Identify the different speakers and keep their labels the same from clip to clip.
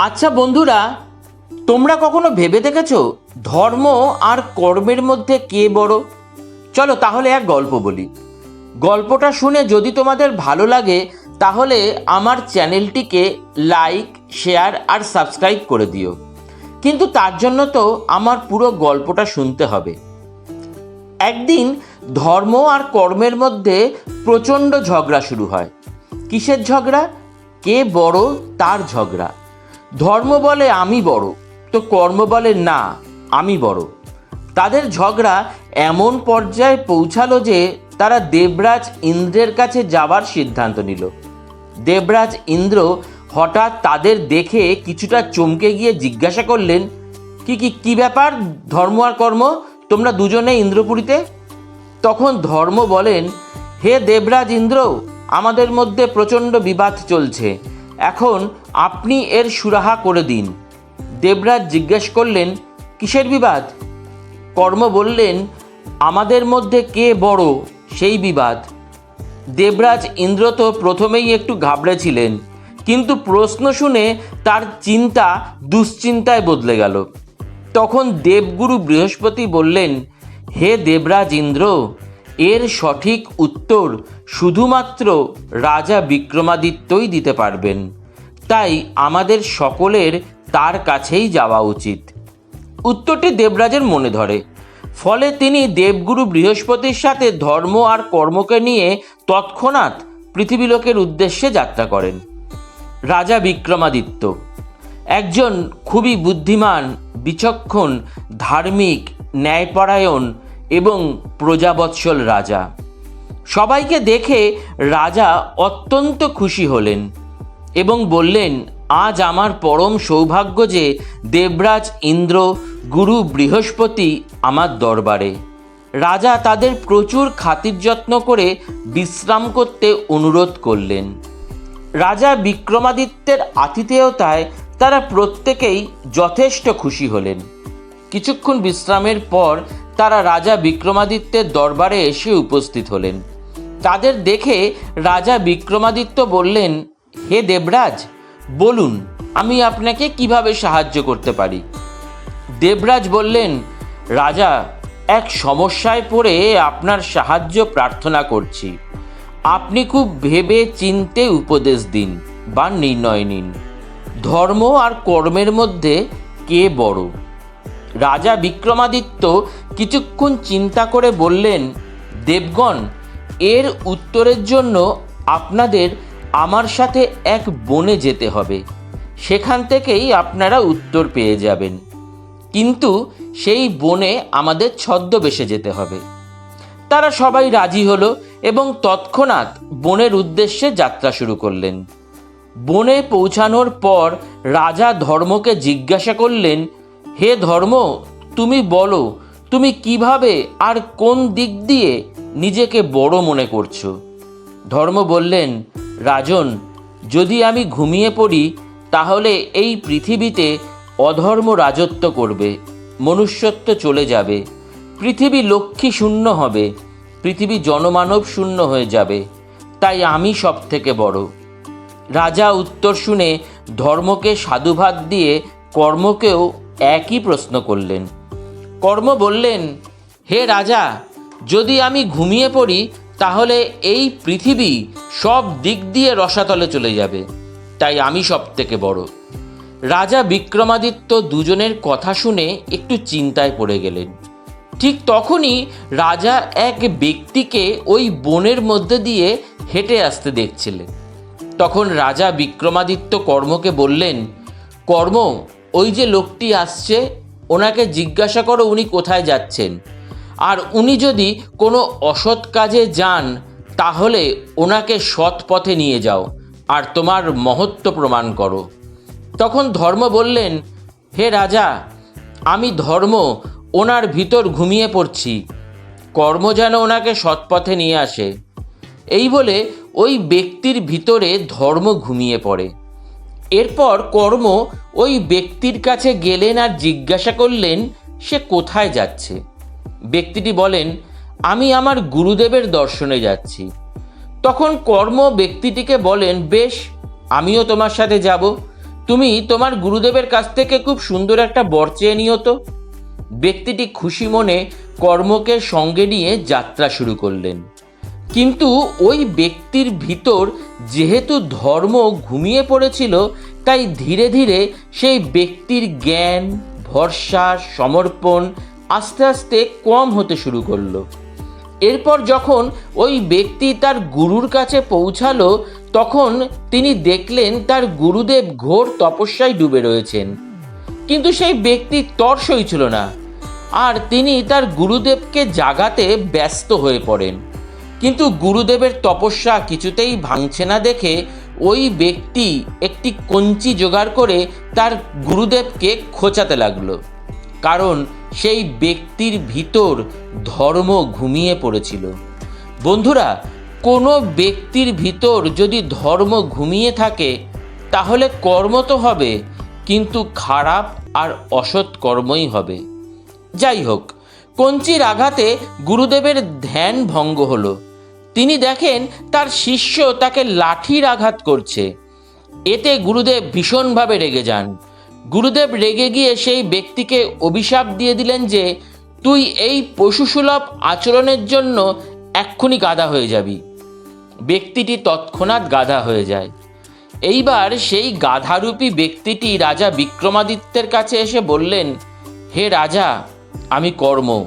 Speaker 1: আচ্ছা বন্ধুরা, তোমরা কখনো ভেবে দেখেছ ধর্ম আর কর্মের মধ্যে কে বড়? চলো তাহলে এক গল্প বলি। গল্পটা শুনে যদি তোমাদের ভালো লাগে, তাহলে আমার চ্যানেলটিকে লাইক, শেয়ার আর সাবস্ক্রাইব করে দিও। কিন্তু তার জন্য তো আমার পুরো গল্পটা শুনতে হবে। একদিন ধর্ম আর কর্মের মধ্যে প্রচণ্ড ঝগড়া শুরু হয়। কিসের ঝগড়া? কে বড় তার ঝগড়া। ধর্ম বলে আমি বড়, তো কর্ম বলে না, আমি বড়। তাদের ঝগড়া এমন পর্যায়ে পৌঁছালো যে তারা দেবরাজ ইন্দ্রের কাছে যাওয়ার সিদ্ধান্ত নিল। দেবরাজ ইন্দ্র হঠাৎ তাদের দেখে কিছুটা চমকে গিয়ে জিজ্ঞাসা করলেন, কি কি কি ব্যাপার? ধর্ম আর কর্ম? তোমরা দুজনে ইন্দ্রপুরীতে? তখন ধর্ম বলেন, হে দেবরাজ ইন্দ্র, আমাদের মধ্যে প্রচণ্ড বিবাদ চলছে। এখন আপনি এর সুরাহা করে দিন। দেবরাজ জিজ্ঞেস করলেন, কিসের বিবাদ? কর্ম বললেন, আমাদের মধ্যে কে বড় সেই বিবাদ। দেবরাজ ইন্দ্র তো প্রথমেই একটু ঘাবড়েছিলেন কিন্তু প্রশ্ন শুনে তার চিন্তা দুশ্চিন্তায় বদলে গেল। তখন দেবগুরু বৃহস্পতি বললেন, হে দেবরাজ ইন্দ্র, এর সঠিক উত্তর শুধুমাত্র রাজা বিক্রমাদিত্যই দিতে পারবেন। তাই আমাদের সকলের তার কাছেই যাওয়া উচিত। উত্তরটি দেবরাজের মনে ধরে। ফলে তিনি দেবগুরু বৃহস্পতির সাথে ধর্ম আর কর্মকে নিয়ে তৎক্ষণাৎ পৃথিবীলোকের উদ্দেশ্যে যাত্রা করেন। রাজা বিক্রমাদিত্য, একজন খুবই বুদ্ধিমান, বিচক্ষণ, ধার্মিক, ন্যায়পরায়ণ এবং প্রজাবৎসল রাজা। সবাইকে দেখে রাজা অত্যন্ত খুশি হলেন। এবং বললেন, আজ আমার পরম সৌভাগ্য যে দেবরাজ ইন্দ্র গুরু বৃহস্পতি আমার দরবারে। রাজা তাদের প্রচুর খাতির যত্ন করে বিশ্রাম করতে অনুরোধ করলেন। রাজা বিক্রমাদিত্যের আতিথেয়তায় তারা প্রত্যেকেই যথেষ্ট খুশি হলেন। কিছুক্ষণ বিশ্রামের পর তারা রাজা বিক্রমাদিত্যের দরবারে এসে উপস্থিত হলেন। তাদের দেখে রাজা বিক্রমাদিত্য বললেন হে দেবরাজ, বলুন, আমি আপনাকে কীভাবে সাহায্য করতে পারি? দেবরাজ বললেন, রাজা, এক সমস্যায় পড়ে আপনার সাহায্য প্রার্থনা করছি। আপনি খুব ভেবে চিনতে উপদেশ দিন বা নির্ণয় নিন। ধর্ম আর কর্মের মধ্যে কে বড়? রাজা বিক্রমাদিত্য কিছুক্ষণ চিন্তা করে বললেন, দেবগণ, এর উত্তরের জন্য আপনাদের আমার সাথে এক বনে যেতে হবে। সেখান থেকেই আপনারা উত্তর পেয়ে যাবেন। কিন্তু সেই বনে আমাদের ছদ্মবেশে যেতে হবে। তারা সবাই রাজি হলো এবং তৎক্ষণাৎ বনের উদ্দেশ্যে যাত্রা শুরু করলেন। বনে পৌঁছানোর পর রাজা ধর্মকে জিজ্ঞাসা করলেন, হে ধর্ম, তুমি বলো, তুমি কীভাবে আর কোন দিক দিয়ে নিজেকে বড় মনে করছ? ধর্ম বললেন রাজন, যদি আমি ঘুমিয়ে পড়ি, তাহলে এই পৃথিবীতে অধর্ম রাজত্ব করবে, মনুষ্যত্ব চলে যাবে, পৃথিবী লক্ষ্মী শূন্য হবে, পৃথিবী জনমানব শূন্য হয়ে যাবে, তাই আমি সব থেকে বড়। রাজা উত্তর শুনে ধর্মকে সাধুবাদ দিয়ে কর্মকেও একই প্রশ্ন করলেন। কর্ম বললেন, হে রাজা, যদি আমি ঘুমিয়ে পড়ি তাহলে এই পৃথিবী সব দিক দিয়ে রসাতলে চলে যাবে। তাই আমি সব থেকে বড়। রাজা বিক্রমাদিত্য দুজনের কথা শুনে একটু চিন্তায় পড়ে গেলেন। ঠিক তখনই রাজা এক ব্যক্তিকে ওই বনের মধ্যে দিয়ে হেঁটে আসতে দেখছিলেন। তখন রাজা বিক্রমাদিত্য কর্মকে বললেন, কর্ম, ওই যে লোকটি আসছে, ওনাকে জিজ্ঞাসা করো উনি কোথায় যাচ্ছেন। আর উনি যদি কোনো অসৎ কাজে যান, তাহলে ওনাকে সৎ পথে নিয়ে যাও, আর তোমার মহত্ব প্রমাণ করো। তখন ধর্ম বললেন, হে রাজা, আমি ধর্ম ওনার ভিতর ঘুমিয়ে পড়ছি, কর্ম যেন ওনাকে সৎপথে নিয়ে আসে। এই বলে ওই ব্যক্তির ভিতরে ধর্ম ঘুমিয়ে পড়ে। এরপর কর্ম ওই ব্যক্তির কাছে গেলেন আর জিজ্ঞাসা করলেন, সে কোথায় যাচ্ছে? ব্যক্তিটি বলেন, আমি আমার গুরুদেবের দর্শনে যাচ্ছি। তখন কর্ম ব্যক্তিটিকে বলেন, বেশ, আমিও তোমার সাথে যাব। তুমি তোমার গুরুদেবের কাছ থেকে খুব সুন্দর একটা বর চেয়ে নিও তো। ব্যক্তিটি খুশি মনে কর্মকে সঙ্গে নিয়ে যাত্রা শুরু করলেন। কিন্তু ওই ব্যক্তির ভিতর যেহেতু ধর্ম ঘুমিয়ে পড়েছিল, তাই ধীরে ধীরে সেই ব্যক্তির জ্ঞান, ভরসা, সমর্পণ আস্তে আস্তে কম হতে শুরু করল। এরপর যখন ওই ব্যক্তি তার গুরুর কাছে পৌঁছালো, তখন তিনি দেখলেন তার গুরুদেব ঘোর তপস্যায় ডুবে রয়েছেন। কিন্তু সেই ব্যক্তি তর ছিল না, আর তিনি তার গুরুদেবকে জাগাতে ব্যস্ত হয়ে পড়েন। কিন্তু গুরুদেবের তপস্যা কিছুতেই ভাঙছে না দেখে ওই ব্যক্তি একটি কঞ্চি জোগাড় করে তার গুরুদেবকে খোঁচাতে লাগল। কারণ সেই ব্যক্তির ভিতর ধর্ম ঘুমিয়ে পড়েছিল। বন্ধুরা, কোনো ব্যক্তির ভিতর যদি ধর্ম ঘুমিয়ে থাকে, তাহলে কর্ম তো হবে, কিন্তু খারাপ আর অসৎ কর্মই হবে। যাই হোক, কঞ্চির আঘাতে গুরুদেবের ধ্যান ভঙ্গ হলো। তিনি দেখেন তার শিষ্য তাকে লাঠির আঘাত করছে। এতে গুরুদেব ভীষণভাবে রেগে যান। গুরুদেব রেগে গিয়ে সেই ব্যক্তিকে অভিশাপ দিয়ে দিলেন যে, তুই এই পশুসুলভ আচরণের জন্য এক্ষুনি গাধা হয়ে যাবি। ব্যক্তিটি তৎক্ষণাৎ গাধা হয়ে যায়। এইবার সেই গাধারূপী ব্যক্তিটি রাজা বিক্রমাদিত্যের কাছে এসে বললেন, হে রাজা, আমি কর্ম।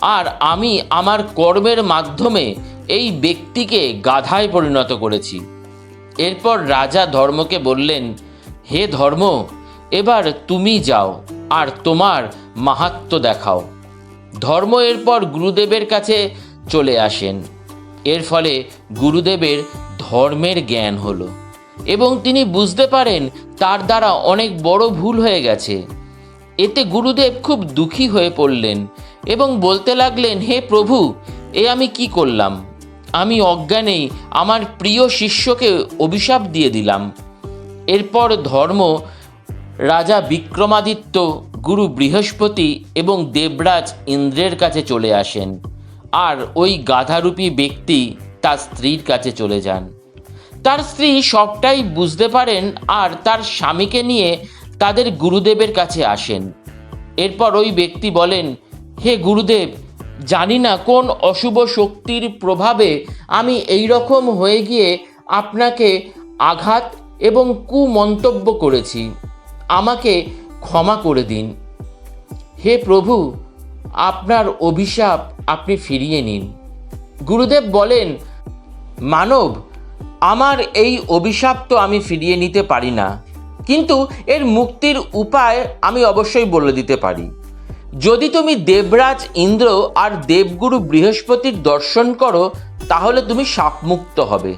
Speaker 1: আর আমি আমার কর্মের মাধ্যমে এই ব্যক্তিকে গাধায় পরিণত করেছি। এরপর রাজা ধর্মকে বললেন, হে ধর্ম এবার তুমি যাও আর তোমার মাহাত্ম দেখাও। ধর্ম এরপর গুরুদেবের কাছে চলে আসেন। এর ফলে গুরুদেবের ধর্মের জ্ঞান হলো এবং তিনি বুঝতে পারেন তার দ্বারা অনেক বড় ভুল হয়ে গেছে। এতে গুরুদেব খুব দুঃখী হয়ে পড়লেন এবং বলতে লাগলেন, হে প্রভু, এ আমি কি করলাম? আমি অজ্ঞানেই আমার প্রিয় শিষ্যকে অভিশাপ দিয়ে দিলাম। এরপর ধর্ম রাজা বিক্রমাদিত্য গুরু বৃহস্পতি এবং দেবরাজ ইন্দ্রের কাছে চলে আসেন। আর ওই গাধারূপী ব্যক্তি তার স্ত্রীর কাছে চলে যান। তার স্ত্রী সবটাই বুঝতে পারেন আর তার স্বামীকে নিয়ে তাদের গুরুদেবের কাছে আসেন। এরপর ওই ব্যক্তি বলেন, হে গুরুদেব, জানি না কোন অশুভ শক্তির প্রভাবে আমি এই রকম হয়ে গিয়ে আপনাকে আঘাত এবং কুমন্তব্য করেছি। আমাকে ক্ষমা করে দিন। হে প্রভু, আপনার অভিশাপ আপনি ফিরিয়ে নিন। গুরুদেব বলেন, মানব, আমার এই অভিশাপ তো আমি ফিরিয়ে নিতে পারি না। কিন্তু এর মুক্তির উপায় আমি অবশ্যই বলে দিতে পারি। যদি তুমি দেবরাজ ইন্দ্র আর দেবগুরু বৃহস্পতির দর্শন করো, তাহলে তুমি সাপমুক্ত হবে।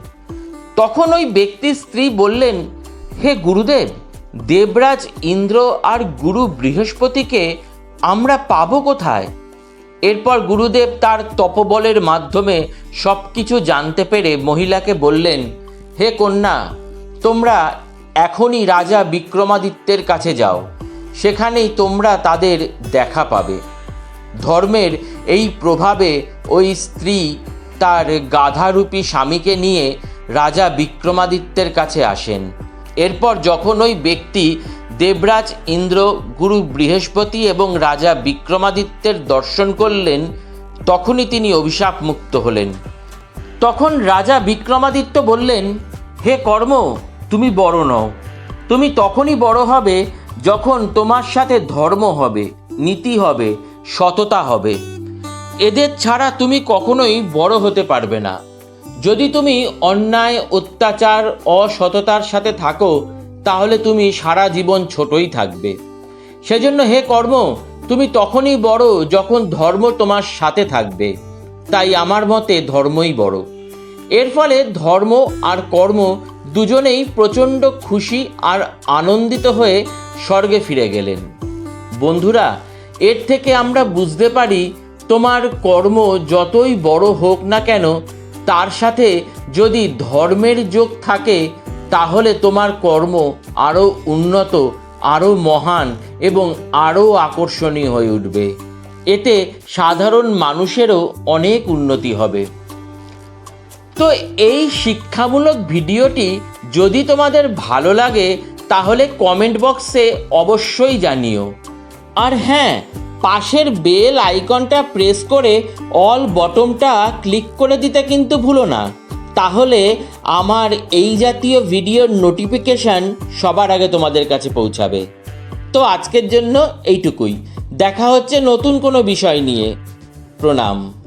Speaker 1: তখন ওই ব্যক্তির স্ত্রী বললেন, হে গুরুদেব দেবরাজ, ইন্দ্র আর গুরু বৃহস্পতিকে আমরা পাব কোথায়? এরপর গুরুদেব তার তপবলের মাধ্যমে সব কিছু জানতে পেরে মহিলাকে বললেন, হে কন্যা, তোমরা এখনই রাজা বিক্রমাদিত্যের কাছে যাও। সেখানেই তোমরা তাদের দেখা পাবে। ধর্মের এই প্রভাবে ওই স্ত্রী তার গাধারূপী স্বামীকে নিয়ে রাজা বিক্রমাদিত্যের কাছে আসেন। এরপর যখন ওই ব্যক্তি দেবরাজ ইন্দ্র, গুরু বৃহস্পতি এবং রাজা বিক্রমাদিত্যের দর্শন করলেন, তখনই তিনি অভিশাপ মুক্ত হলেন। তখন রাজা বিক্রমাদিত্য বললেন, হে কর্ম, তুমি বড় নও। তুমি তখনই বড় হবে যখন তোমার সাথে ধর্ম হবে, নীতি হবে, সততা হবে। এদের ছাড়া তুমি কখনোই বড় হতে পারবে না। যদি তুমি অন্যায়, অত্যাচার, অসততার সাথে থাকো, তাহলে তুমি সারা জীবন ছোটই থাকবে। সেজন্য হে কর্ম, তুমি তখনই বড় যখন ধর্ম তোমার সাথে থাকবে। তাই আমার মতে ধর্মই বড়। এর ফলে ধর্ম আর কর্ম দুজনেই প্রচণ্ড খুশি আর আনন্দিত হয়ে স্বর্গে ফিরে গেলেন। বন্ধুরা, এর থেকে আমরা বুঝতে পারি তোমার কর্ম যতই বড় হোক না কেন তার সাথে যদি ধর্মের যোগ থাকে, তাহলে তোমার কর্ম আরও উন্নত আরও মহান এবং আরও আকর্ষণীয় হয়ে উঠবে। এতে সাধারণ মানুষেরও অনেক উন্নতি হবে। তো এই শিক্ষামূলক ভিডিওটি যদি তোমাদের ভালো লাগে, তাহলে কমেন্ট বক্সে অবশ্যই জানিও। আর হ্যাঁ পাশের বেল আইকনটা প্রেস করে অল বটমটা ক্লিক করে দিতে কিন্তু ভুলো না। তাহলে আমার এই জাতীয় ভিডিওর নোটিফিকেশান সবার আগে তোমাদের কাছে পৌঁছাবে। তো আজকের জন্য এইটুকুই। দেখা হচ্ছে নতুন কোনো বিষয় নিয়ে। প্রণাম।